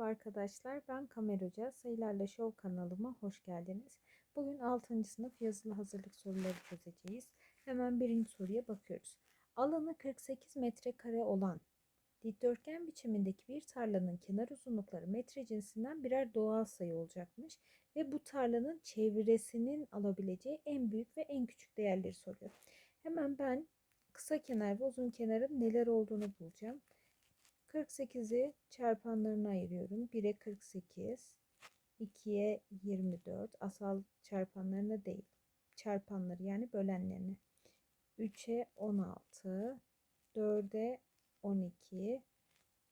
Merhaba arkadaşlar, ben Kamer Hoca. Sayılarla Show kanalıma hoş geldiniz. Bugün 6. sınıf yazılı hazırlık soruları çözeceğiz. Hemen birinci soruya bakıyoruz. Alanı 48 metrekare olan dikdörtgen biçimindeki bir tarlanın kenar uzunlukları metre cinsinden birer doğal sayı olacakmış. Ve bu tarlanın çevresinin alabileceği en büyük ve en küçük değerleri soruyor. Hemen ben kısa kenar ve uzun kenarın neler olduğunu bulacağım. 48'i çarpanlarına ayırıyorum. 1'e 48, 2'ye 24. Asal çarpanlarına değil. Çarpanları yani bölenlerini. 3'e 16, 4'e 12,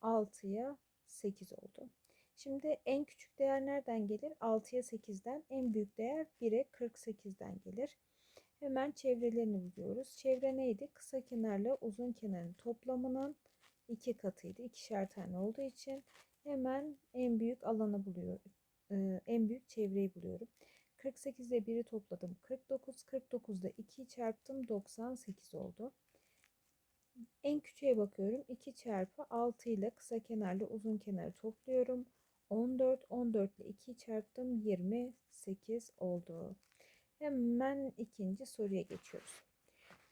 6'ya 8 oldu. Şimdi en küçük değer nereden gelir? 6'ya 8'den. En büyük değer 1'e 48'den gelir. Hemen çevrelerini buluyoruz. Çevre neydi? Kısa kenarla uzun kenarın toplamının iki katıydı. İkişer tane olduğu için hemen en büyük alanı buluyorum. Ee, en büyük çevreyi buluyorum. 48 ile 1'i topladım. 49. 49'da 2'yi çarptım. 98 oldu. En küçüğe bakıyorum. 2 çarpı 6 ile kısa kenarla uzun kenarı topluyorum. 14. 14 ile 2'yi çarptım. 28 oldu. Hemen ikinci soruya geçiyoruz.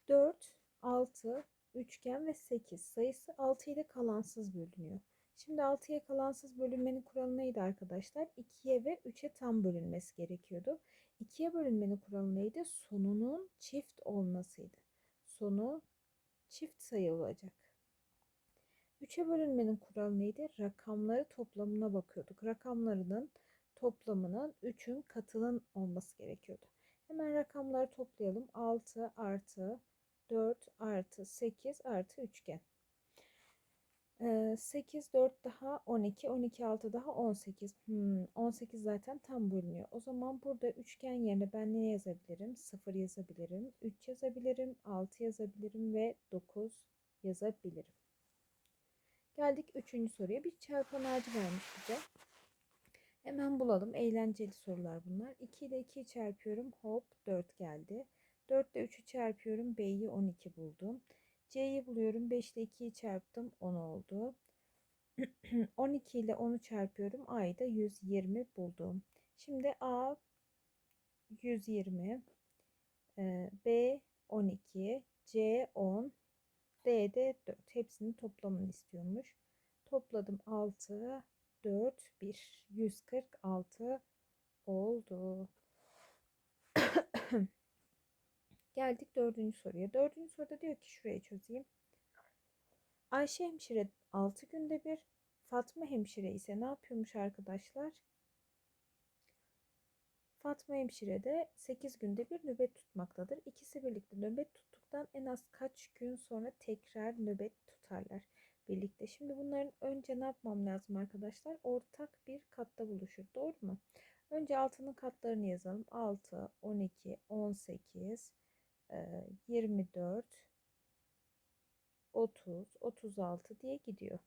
4, 6, üçgen ve 8 sayısı 6 ile kalansız bölünüyor. Şimdi 6'ya kalansız bölünmenin kuralı neydi arkadaşlar? 2'ye ve 3'e tam bölünmesi gerekiyordu. 2'ye bölünmenin kuralı neydi? Sonunun çift olmasıydı. Sonu çift sayı olacak. 3'e bölünmenin kuralı neydi? Rakamları toplamına bakıyorduk. Rakamlarının toplamının 3'ün katının olması gerekiyordu. Hemen rakamları toplayalım. 6 artı 4 artı 8 artı üçgen. 8 4 daha 12 12 6 daha 18 hmm, 18 zaten tam bölünüyor. O zaman burada üçgen yerine ben ne yazabilirim? 0 yazabilirim 3 yazabilirim 6 yazabilirim ve 9 yazabilirim. Geldik 3. soruya. Bir çarpan ağacı vermiş bize. Hemen bulalım. Eğlenceli sorular bunlar. 2 ile 2'yi çarpıyorum. Hop 4 geldi 4 ile 3'ü çarpıyorum. B'yi 12 buldum. C'yi buluyorum. 5 ile 2'yi çarptım. 10 oldu. 12 ile 10'u çarpıyorum. A'yı da 120 buldum. Şimdi A 120. E, B 12. C 10. D de 4. Hepsinin toplamını istiyormuş. Topladım 6, 4, 1. 146 oldu. Geldik dördüncü soruya. Dördüncü soruda diyor ki şurayı çözeyim. Ayşe hemşire 6 günde bir, Fatma hemşire ise ne yapıyormuş arkadaşlar? Fatma hemşire de 8 günde bir nöbet tutmaktadır. İkisi birlikte nöbet tuttuktan en az kaç gün sonra tekrar nöbet tutarlar birlikte. Şimdi bunların önce ne yapmam lazım arkadaşlar? Ortak bir katta buluşur. Doğru mu? Önce altının katlarını yazalım. 6, 12, 18, 24 30 36 diye gidiyor.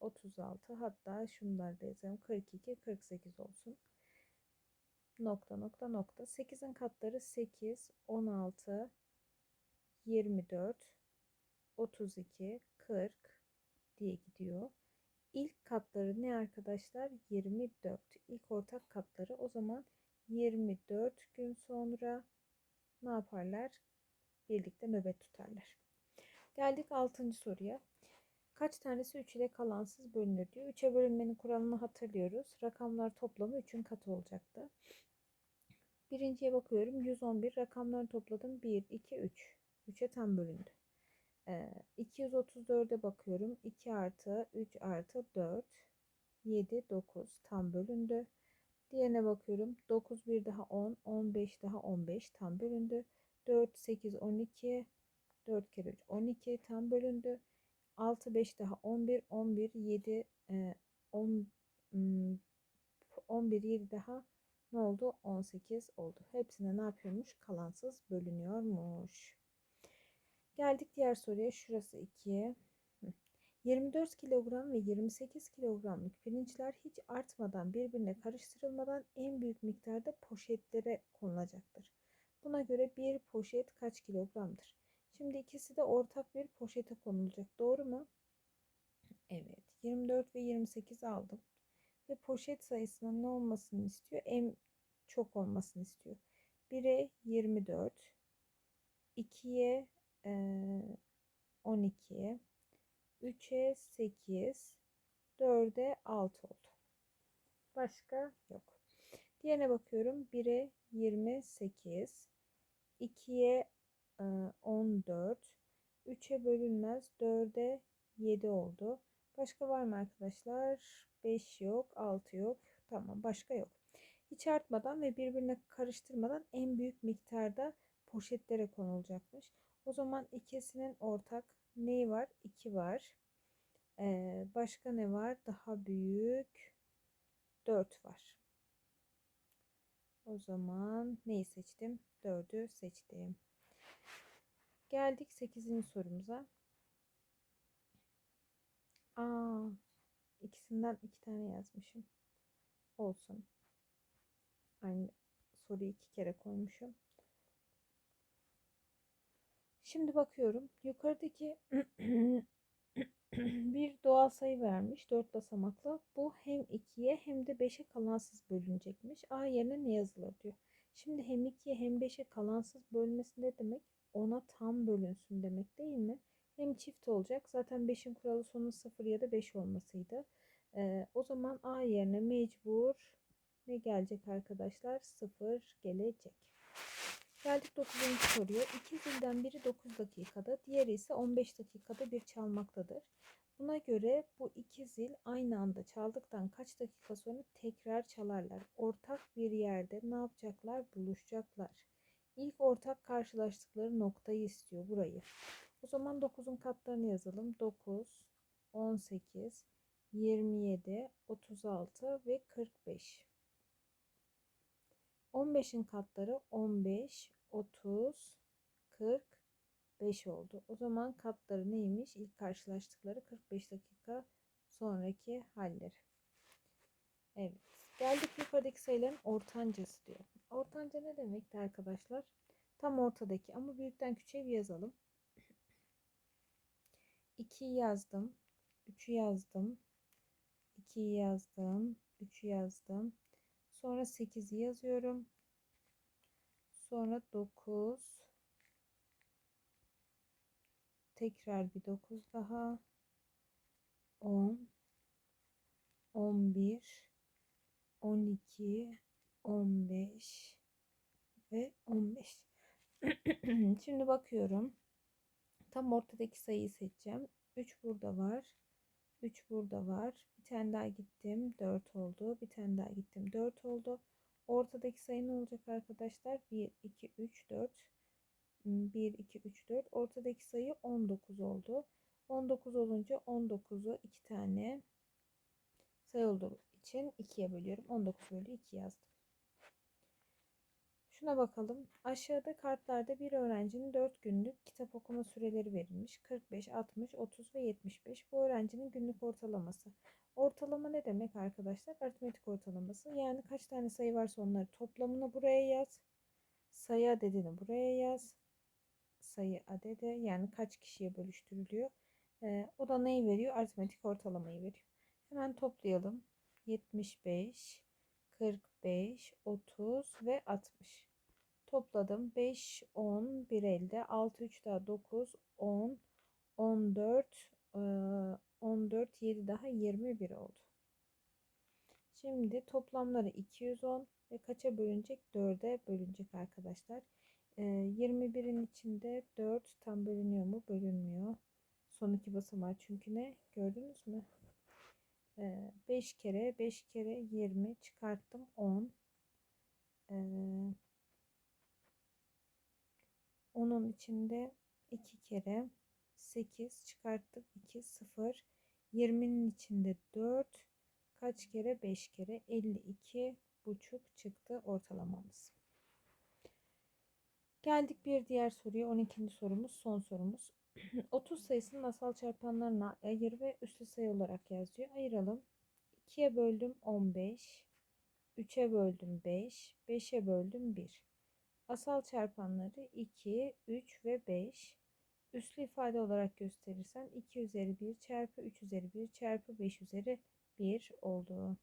36 hatta şunları da yazalım 42 48 olsun. Nokta nokta nokta. 8'in katları 8 16 24 32 40 diye gidiyor. İlk katları ne arkadaşlar? 24. İlk ortak katları o zaman 24 gün sonra ne yaparlar? Birlikte nöbet tutarlar. Geldik 6. soruya. Kaç tanesi 3 ile kalansız bölünür diyor. 3'e bölünmenin kuralını hatırlıyoruz. Rakamlar toplamı 3'ün katı olacaktı. Birinciye bakıyorum. 111 rakamlarını topladım. 1, 2, 3. 3'e tam bölündü. Ee, 234'e bakıyorum. 2 artı 3 artı 4. 7, 9 tam bölündü. Diğerine bakıyorum. 9 bir daha 10, 15 daha 15 tam bölündü. 4, 8, 12, 4 kere 3, 12 tam bölündü. 6, 5 daha 11, 11, 7, 10, 11, 7 daha ne oldu? 18 oldu. Hepsine ne yapıyormuş? Kalansız bölünüyormuş. Geldik diğer soruya. Şurası 2. 24 kilogram ve 28 kilogramlık pirinçler hiç artmadan birbirine karıştırılmadan en büyük miktarda poşetlere konulacaktır. Buna göre bir poşet kaç kilogramdır? Şimdi ikisi de ortak bir poşete konulacak. Doğru mu? Evet. 24 ve 28 aldım. ve poşet sayısının ne olmasını istiyor? En çok olmasını istiyor. 1'e 24, 2'ye 12, 3'e 8, 4'e 6 oldu. Başka yok. Diğerine bakıyorum. 1'e 28, 2'ye 14, 3'e bölünmez, 4'e 7 oldu. Başka var mı arkadaşlar? 5 yok, 6 yok. Tamam başka yok. Hiç artmadan ve birbirine karıştırmadan en büyük miktarda poşetlere konulacakmış. O zaman ikisinin ortak neyi var? 2 var. Ee, başka ne var? Daha büyük 4 var. O zaman neyi seçtim? 4'ü seçtim. Geldik 8. sorumuza. Aa, ikisinden iki tane yazmışım. Olsun. Aynı soruyu iki kere koymuşum. Şimdi bakıyorum. Yukarıdaki bir doğal sayı vermiş. 4 basamaklı. Bu hem 2'ye hem de 5'e kalansız bölünecekmiş. A yerine ne yazılır diyor. Şimdi hem 2'ye hem 5'e kalansız bölmesi ne demek? Ona tam bölünsün demek değil mi? Hem çift olacak. Zaten 5'in kuralı sonu 0 ya da 5 olmasıydı. Ee, o zaman A yerine mecbur ne gelecek arkadaşlar? 0 gelecek. Geldik 9. soruya. İki zilden biri 9 dakikada, diğeri ise 15 dakikada bir çalmaktadır. Buna göre bu iki zil aynı anda çaldıktan kaç dakika sonra tekrar çalarlar. Ortak bir yerde ne yapacaklar? Buluşacaklar. İlk ortak karşılaştıkları noktayı istiyor burayı. O zaman 9'un katlarını yazalım. 9, 18, 27, 36 ve 45. 15'in katları 15, 30, 45 oldu. O zaman katları neymiş? İlk karşılaştıkları 45 dakika sonraki halleri. Evet. Geldik yukarıdaki sayıların ortancası diyor. Ortanca ne demekti arkadaşlar? Tam ortadaki ama büyükten küçüğe bir yazalım. 2'yi yazdım. 3'ü yazdım. 2'yi yazdım. 3'ü yazdım. Sonra 8'i yazıyorum. Sonra 9. Tekrar bir 9 daha. 10. 11. 12. 15 ve 15. Şimdi bakıyorum. Tam ortadaki sayıyı seçeceğim. 3 burada var. 3 burada var. Bir tane daha gittim. 4 oldu. Bir tane daha gittim. 4 oldu. Ortadaki sayı ne olacak arkadaşlar? 1, 2, 3, 4. 1, 2, 3, 4. Ortadaki sayı 19 oldu. 19 olunca 19'u 2 tane sayı olduğu için 2'ye bölüyorum. 19 bölü 2 yazdım. Şuna bakalım. Aşağıda kartlarda bir öğrencinin 4 günlük kitap okuma süreleri verilmiş. 45, 60, 30 ve 75. Bu öğrencinin günlük ortalaması. Ortalama ne demek arkadaşlar? Aritmetik ortalaması. Yani kaç tane sayı varsa onları toplamını buraya yaz. Sayı adedini buraya yaz. Sayı adede yani kaç kişiye bölüştürülüyor. Ee, o da neyi veriyor? Aritmetik ortalamayı veriyor. Hemen toplayalım. 75, 45, 30 ve 60. Topladım. 5, 10, 1 elde. 6, 3 daha 9, 10, 14, 14, 7 daha 21 oldu. Şimdi toplamları 210 ve kaça bölünecek? 4'e bölünecek arkadaşlar. 21'in içinde 4 tam bölünüyor mu? Bölünmüyor. Son iki basamağı çünkü ne? Gördünüz mü? 5 kere 5 kere 20 çıkarttım 10. Onun içinde 2 kere 8 çıkarttık 2 0. 20'nin içinde 4 kaç kere 5 kere 52 buçuk çıktı ortalamamız. Geldik bir diğer soruya 12. sorumuz son sorumuz. 30 sayısının asal çarpanlarına ayır ve üslü sayı olarak yazıyor. Ayıralım. 2'ye böldüm 15. 3'e böldüm 5. 5'e böldüm 1. Asal çarpanları 2, 3 ve 5. Üslü ifade olarak gösterirsen 2 üzeri 1 çarpı 3 üzeri 1 çarpı 5 üzeri 1 oldu.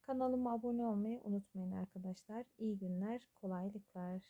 Kanalıma abone olmayı unutmayın arkadaşlar. İyi günler, kolaylıklar.